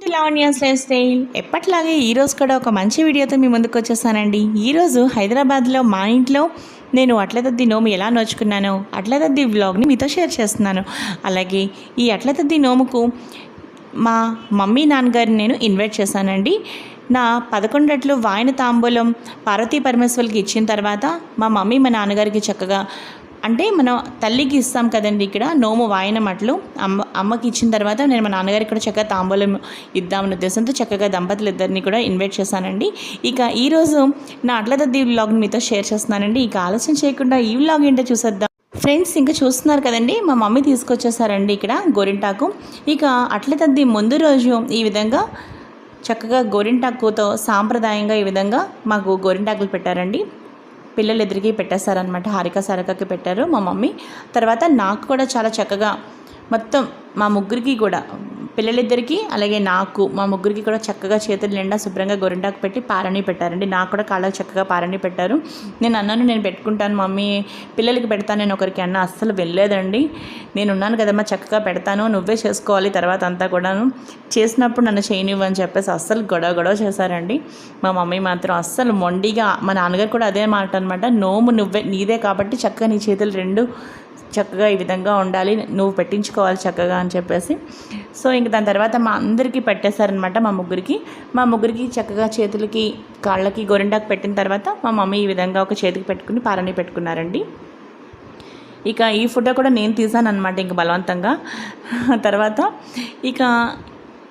Lavanya's life style ఎప్పట్లాగే ఈరోజు కూడా ఒక మంచి వీడియోతో మీ ముందుకు వచ్చేసానండి. ఈరోజు హైదరాబాద్లో మా ఇంట్లో నేను అట్లతద్ది నోము ఎలా నోచుకున్నానో అట్లతద్ది వ్లాగ్ని మీతో షేర్ చేస్తున్నాను. అలాగే ఈ అట్లతద్ది నోముకు మా మమ్మీ నాన్నగారిని నేను ఇన్వైట్ చేశానండి. నా పదకొండట్లు వాయన తాంబూలం పార్వతీ పరమేశ్వరికి ఇచ్చిన తర్వాత మా మమ్మీ మా నాన్నగారికి చక్కగా అంటే మనం తల్లికి ఇస్తాం కదండి ఇక్కడ నోము వాయినమట్లు అమ్మ అమ్మకి ఇచ్చిన తర్వాత నేను మా నాన్నగారికి కూడా చక్కగా తాంబూలం ఇద్దామన్న ఉద్దేశంతో చక్కగా దంపతులు ఇద్దరిని కూడా ఇన్వైట్ చేశానండి. ఇక ఈరోజు నా అట్లదద్ది వ్లాగ్ని మీతో షేర్ చేస్తున్నానండి. ఇక ఆలోచన చేయకుండా ఈ వ్లాగ్ ఏంటో చూసేద్దాం. ఫ్రెండ్స్ ఇంకా చూస్తున్నారు కదండి మా మమ్మీ తీసుకొచ్చేసారండి ఇక్కడ గోరింటాకు. ఇక అట్లతద్ది ముందు రోజు ఈ విధంగా చక్కగా గోరింటాకుతో సాంప్రదాయంగా ఈ విధంగా మాకు గోరింటాకులు పెట్టారండి. పిల్లలు ఎదురికి పెట్టేస్తారనమాట హారిక సారకకి పెట్టారు మా మమ్మీ. తర్వాత నాకు కూడా చాలా చక్కగా మొత్తం మా ముగ్గురికి కూడా పిల్లలిద్దరికీ అలాగే నాకు మా ముగ్గురికి కూడా చక్కగా చేతులు నిండా శుభ్రంగా గొరింటాకు పెట్టి పారణి పెట్టారండి. నాకు కూడా కాళ్ళకు చక్కగా పారణి పెట్టారు. నేను అన్నాను నేను పెట్టుకుంటాను మమ్మీ. పిల్లలకి పెడతాను నేను ఒకరికి అన్న అస్సలు వెళ్ళలేదండి. నేను ఉన్నాను కదమ్మా చక్కగా పెడతాను నువ్వే చేసుకోవాలి తర్వాత అంతా కూడాను. చేసినప్పుడు నన్ను చేయనివ్వు అని చెప్పేసి అస్సలు గొడవ గొడవ చేశారండి. మా మమ్మీ మాత్రం అస్సలు మొండిగా మా నాన్నగారు కూడా అదే మాట అనమాట నోము నువ్వే నీదే కాబట్టి చక్కగా నీ చేతులు రెండు చక్కగా ఈ విధంగా ఉండాలి నువ్వు పెట్టించుకోవాలి చక్కగా అని చెప్పేసి. సో ఇంక దాని తర్వాత మా అందరికీ పెట్టేశారనమాట మా ముగ్గురికి. మా ముగ్గురికి చక్కగా చేతులకి కాళ్ళకి గొరిండాకు పెట్టిన తర్వాత మా మమ్మీ ఈ విధంగా ఒక చేతికి పెట్టుకుని పాలని పెట్టుకున్నారండి. ఇక ఈ ఫోటో కూడా నేను తీసాను అనమాట ఇంక బలవంతంగా. తర్వాత ఇక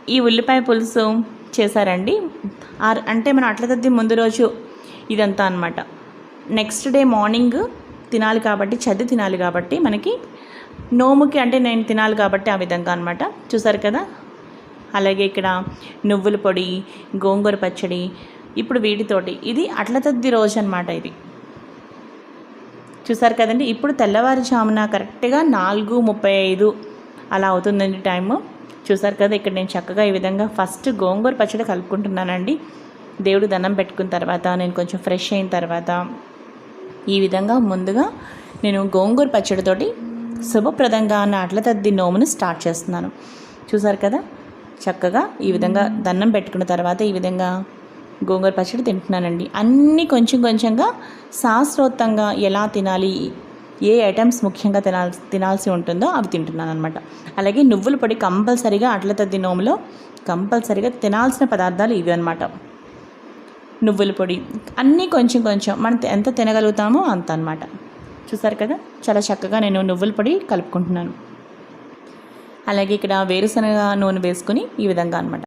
ఈ ఉల్లిపాయ పులుసు చేశారండి. ఆర్- అంటే మనం అట్ల తద్ది ముందు రోజు ఇదంతా అనమాట నెక్స్ట్ డే మార్నింగ్ తినాలి కాబట్టి చది తినాలి కాబట్టి మనకి నోముకి అంటే నేను తినాలి కాబట్టి ఆ విధంగా అనమాట చూసారు కదా? అలాగే ఇక్కడ నువ్వుల పొడి గోంగూర పచ్చడి ఇప్పుడు వీటితోటి. ఇది అట్ల తద్ది రోజు అనమాట ఇది. చూసారు కదండి? ఇప్పుడు తెల్లవారుజామున కరెక్ట్గా నాలుగు ముప్పై ఐదు అలా అవుతుందండి టైము. చూసారు కదా? ఇక్కడ నేను చక్కగా ఈ విధంగా ఫస్ట్ గోంగూర పచ్చడి కలుపుకుంటున్నానండి. దేవుడు దండం పెట్టుకున్న తర్వాత నేను కొంచెం ఫ్రెష్ అయిన తర్వాత ఈ విధంగా ముందుగా నేను గోంగూర పచ్చడితోటి శుభప్రదంగా నా అట్ల తద్ది నోమును స్టార్ట్ చేస్తున్నాను. చూసారు కదా? చక్కగా ఈ విధంగా దండం పెట్టుకున్న తర్వాత ఈ విధంగా గోంగూర పచ్చడి తింటున్నానండి. అన్నీ కొంచెం కొంచెంగా శాస్త్రోత్తంగా ఎలా తినాలి ఏ ఐటమ్స్ ముఖ్యంగా తినాల్ తినాల్సి ఉంటుందో అవి తింటున్నాను అనమాట అలాగే నువ్వుల పొడి కంపల్సరీగా అట్ల తద్ది నోములో కంపల్సరీగా తినాల్సిన పదార్థాలు ఇవి అనమాట నువ్వుల పొడి. అన్నీ కొంచెం కొంచెం. మనం ఎంత తినగలుగుతామో అంత అనమాట చూసారు కదా? చాలా చక్కగా నేను నువ్వుల పొడి కలుపుకుంటున్నాను. అలాగే ఇక్కడ వేరుశనగ నూనె వేసుకుని ఈ విధంగా అనమాట